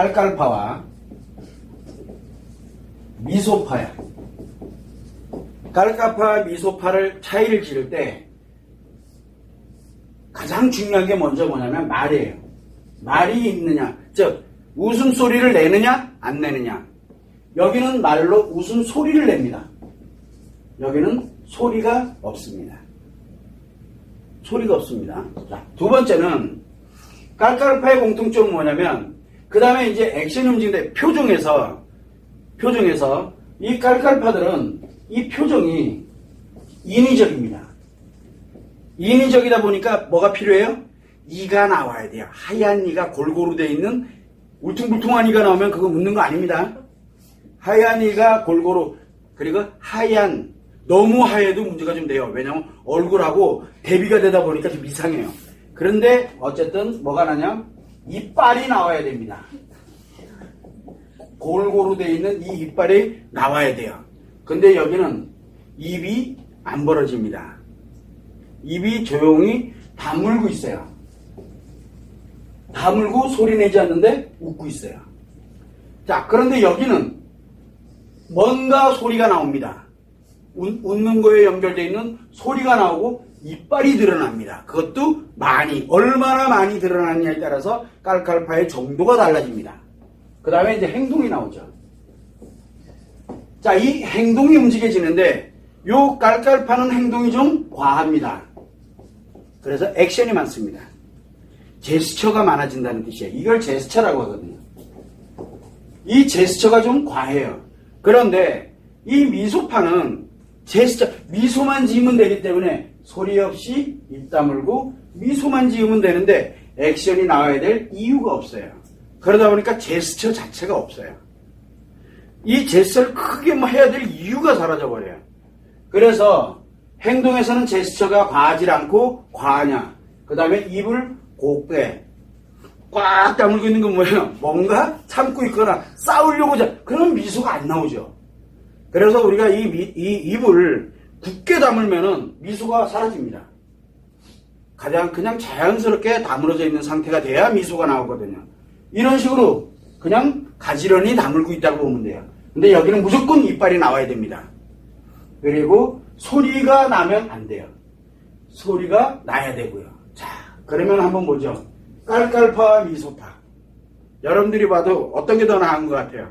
깔깔파와 미소파야. 깔깔파, 미소파를 차이를 지을 때 가장 중요한 게 먼저 뭐냐면 말이에요. 말이 있느냐, 즉 웃음소리를 내느냐, 안 내느냐. 여기는 말로 웃음소리를 냅니다. 여기는 소리가 없습니다. 소리가 없습니다. 자, 두 번째는 깔깔파의 공통점은 뭐냐면 그 다음에 이제 액션 움직인데 표정에서 표정에서 이 깔깔파들은 이 표정이 인위적입니다. 인위적이다 보니까 뭐가 필요해요? 이가 나와야 돼요. 하얀 이가 골고루 돼 있는 울퉁불퉁한 이가 나오면 그거 웃는 거 아닙니다. 하얀 이가 골고루 그리고 하얀 너무 하얘도 문제가 좀 돼요. 왜냐면 얼굴하고 대비가 되다 보니까 좀 이상해요. 그런데 어쨌든 뭐가 나냐? 이빨이 나와야 됩니다. 골고루 돼 있는 이 이빨이 나와야 돼요. 근데 여기는 입이 안 벌어집니다. 입이 조용히 다물고 있어요. 다물고 소리 내지 않는데 웃고 있어요. 자, 그런데 여기는 뭔가 소리가 나옵니다. 웃, 웃는 거에 연결되어 있는 소리가 나오고 이빨이 드러납니다. 그것도 많이, 얼마나 많이 드러나느냐에 따라서 깔깔파의 정도가 달라집니다. 그 다음에 이제 행동이 나오죠. 자, 이 행동이 움직여지는데, 요 깔깔파는 행동이 좀 과합니다. 그래서 액션이 많습니다. 제스처가 많아진다는 뜻이에요. 이걸 제스처라고 하거든요. 이 제스처가 좀 과해요. 그런데 이 미소파는 제스처, 미소만 지으면 되기 때문에 소리 없이 입 다물고 미소만 지으면 되는데 액션이 나와야 될 이유가 없어요. 그러다 보니까 제스처 자체가 없어요. 이 제스처를 크게 뭐 해야 될 이유가 사라져 버려요. 그래서 행동에서는 제스처가 과하지 않고 과하냐. 그 다음에 입을 곱게 꽉 다물고 있는 건 뭐예요? 뭔가 참고 있거나 싸우려고 자 그러면 미소가 안 나오죠. 그래서 우리가 이, 미- 이 입을 굳게 다물면은 미소가 사라집니다. 가장 그냥 자연스럽게 다물어져 있는 상태가 돼야 미소가 나오거든요. 이런 식으로 그냥 가지런히 다물고 있다고 보면 돼요. 근데 여기는 무조건 이빨이 나와야 됩니다. 그리고 소리가 나면 안 돼요. 소리가 나야 되고요. 자, 그러면 한번 보죠. 깔깔파와 미소파. 여러분들이 봐도 어떤 게 더 나은 것 같아요?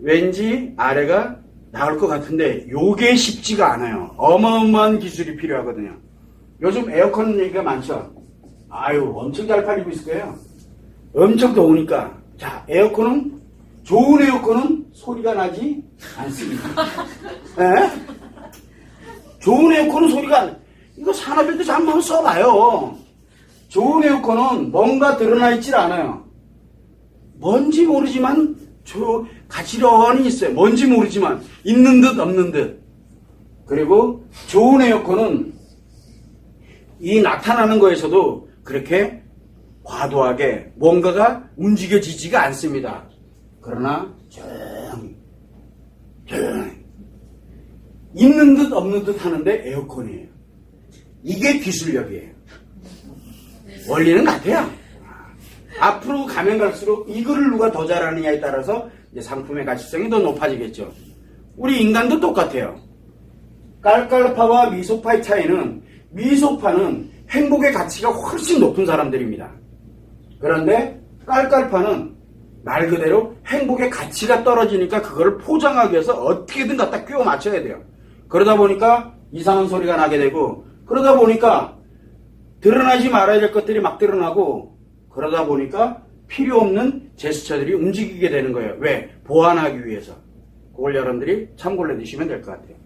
왠지 아래가 나올 것 같은데 요게 쉽지가 않아요. 어마어마한 기술이 필요하거든요. 요즘 에어컨 얘기가 많죠. 아유 엄청 잘 팔리고 있을 거예요. 엄청 더우니까 자 에어컨은 좋은 에어컨은 소리가 나지 않습니다. 예? 좋은 에어컨은 소리가 안- 이거 산업인데 한번 써봐요. 좋은 에어컨은 뭔가 드러나 있질 않아요. 뭔지 모르지만 저 가지런히 있어요. 뭔지 모르지만 있는 듯 없는 듯. 그리고 좋은 에어컨은 이 나타나는 거에서도 그렇게 과도하게 뭔가가 움직여지지가 않습니다. 그러나 조용히 조용히 있는 듯 없는 듯 하는데 에어컨이에요. 이게 기술력이에요. 원리는 같아요. 앞으로 가면 갈수록 이거를 누가 더 잘하느냐에 따라서 이제 상품의 가치성이 더 높아지겠죠. 우리 인간도 똑같아요. 깔깔파와 미소파의 차이는 미소파는 행복의 가치가 훨씬 높은 사람들입니다. 그런데 깔깔파는 말 그대로 행복의 가치가 떨어지니까 그거를 포장하기 위해서 어떻게든 갖다 끼워 맞춰야 돼요. 그러다 보니까 이상한 소리가 나게 되고 그러다 보니까 드러나지 말아야 될 것들이 막 드러나고 그러다 보니까 필요 없는 제스처들이 움직이게 되는 거예요. 왜? 보완하기 위해서. 그걸 여러분들이 참고를 해두시면 될 것 같아요.